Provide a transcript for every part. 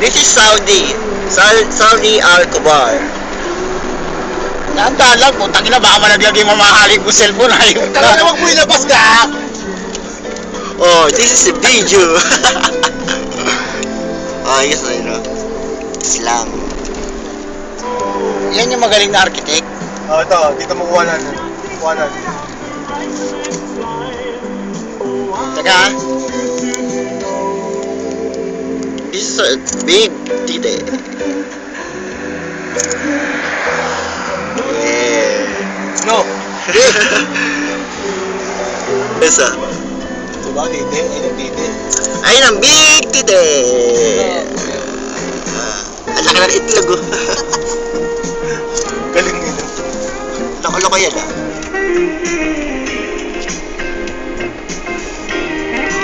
This is Saudi. Sa- Saudi Al-Kubar. Tandaan lang, putang ina, baka malaglag yung mamahaling mo cellphone. Ayun ka. Talaga wag mo ilabas ka! Oh, this is a video. oh, yes, I know. Islam. Yan yung magaling na architect. Oh, ito, dito mo kuha natin. Kuha natin. Teka. This is a big tite. Yeah. No! Isa. Diba, dite? Ayun yung dite. Ayun ang big tite. Ah, Ang laki ng itlog oh. Galing nito. Loko-loko yan ah.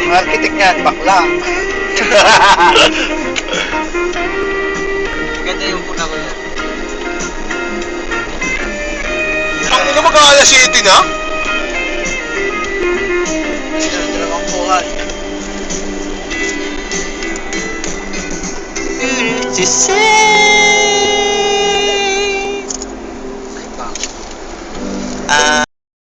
Yung architect niyan, bakla. Ganda yung puna ko yan. Ang ina mo kaalas 7 na? Dalawang buwan. To say Ah